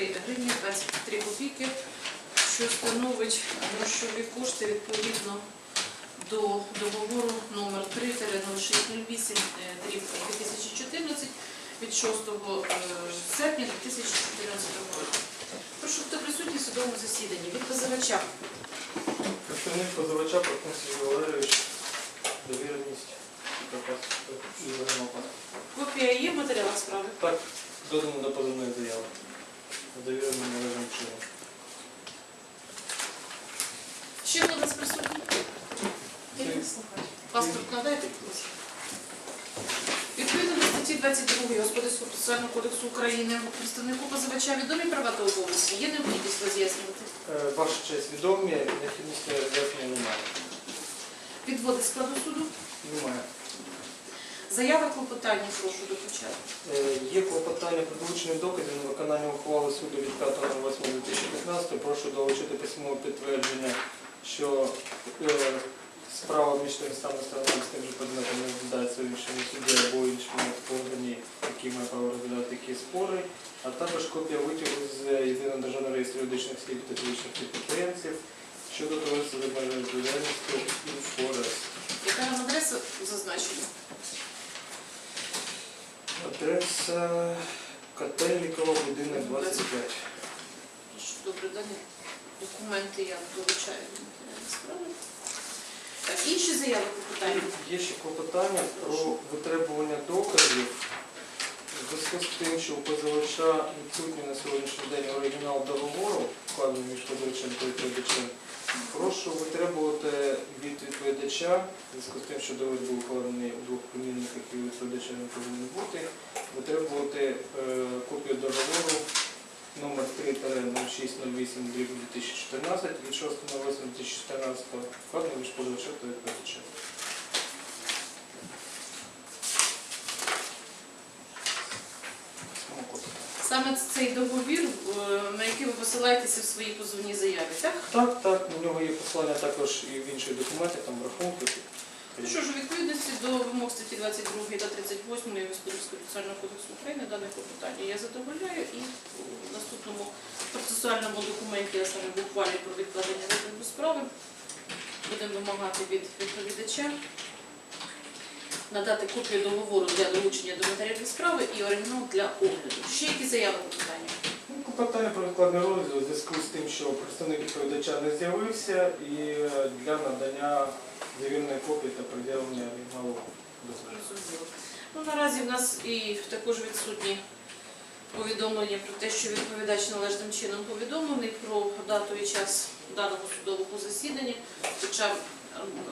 63 гривні 23 копійки, що становить грошові кошти відповідно до договору номер 3 0608 2014 від 6 е, серпня 2014 року. Прошу, хто присутній в судовому засіданні від позивача. Представник позивача Портнов Валерійович, довіреність Копія є в матеріалах справи. Так, додано до позивної заяви. Довірено належним чином. Ще хто нас присутній? Паспорт надайте, будь ласка. Відповідно до статті 22 Господарського процесуального кодексу України представнику позивача відомі права та обов'язки. Є необхідність роз'яснювати. Е, Ваша честь відомі, необхідності роз'яснення немає. Підводи складу суду. Немає. Заява клопотання прошу до початку. Е, Є клопотання про долучення доказів на виконання ухвали суду від 5.08.2015. Прошу долучити письмове підтвердження, що е, справа між тими самими сторонами з тим же предметом не розглядається в іншому суді або іншому органі, який має право розглядати такі спори, а також копія витягу з єдиного державного реєстру юридичних осіб та фізичних підприємців щодо товариства з обмеженою Адреса Котельникова, будинок 25. Добре, далі документи я долучаю до справи. Так, інші заяви по клопотання. Є ще клопотання про витребування доказів. Зв'язку з тим, що у позивача відсутній на сьогоднішній день оригінал договору, вкладений між позивачем та відповідачем, прошу витребувати від відповідача, зв'язку з тим, що договір був укладений у двох племінниках і відповідача не повинен бути, витребувати е, копію договору номер 3-0608 2014 від 6.08.2014 вкладений між позивачем та відповідачем. Саме цей договір, е, на який ви посилаєтеся в своїй позовній заяві, так? Так, так, у нього є послання також і в інші документи, там рахунки. Ну що ж, у відповідності до вимог статті 22 та 38 Господарського процесуального кодексу України дане клопотання я задовольняю і в наступному процесуальному документі, а саме в ухвалі про відкладення розгляду справи, будемо вимагати від відповідача надати копію договору для долучення до матеріалів справи і оригінал для огляду. Ще які заяви клопотання? Ну, Клопотання про відкладний розгляд у зв'язку з тим, що представник відповідача не з'явився і е, для надання завірної копії та пред'явлення оригіналу дозволу. Ну, наразі в нас і також відсутні повідомлення про те, що відповідач належним чином повідомлений про дату і час даного судового засідання, хоча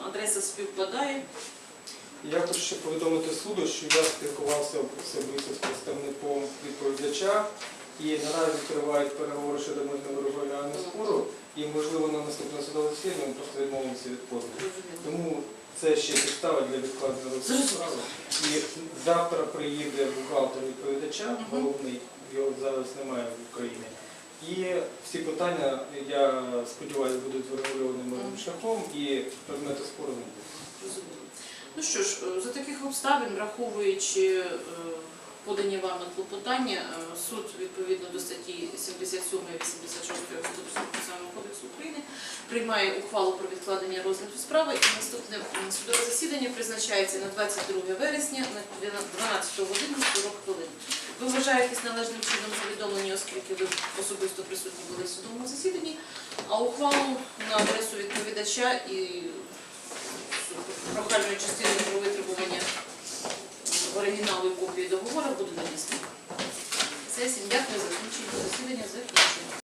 адреса співпадає. Я хочу ще повідомити суду, що я спілкувався особисто з представником відповідача і наразі тривають переговори щодо мирного регулювання спору, і можливо на наступне судове засідання ми просто відмовимося від позову. Тому це ще підстава для відкладення розгляду справи. І завтра приїде бухгалтер відповідача, головний, його зараз немає в Україні. І всі питання, я сподіваюся, будуть врегульовані мирним шляхом і предмети спору не буде. Ну що ж, е, за таких обставин, враховуючи е, подані вами клопотання, е, суд відповідно до статті 77 і 86 Господарського процесуального кодексу України приймає ухвалу про відкладення розгляду справи і наступне судове засідання призначається на 22 вересня на 12 годину 40 хвилин. Ви вважаєтесь належним чином повідомлені, оскільки ви особисто присутні були в судовому засіданні, а ухвалу на адресу відповідача і прохальної частини про витребування оригіналу і копії договору буде нанесено. Сесія, дякую за закінчення засідання.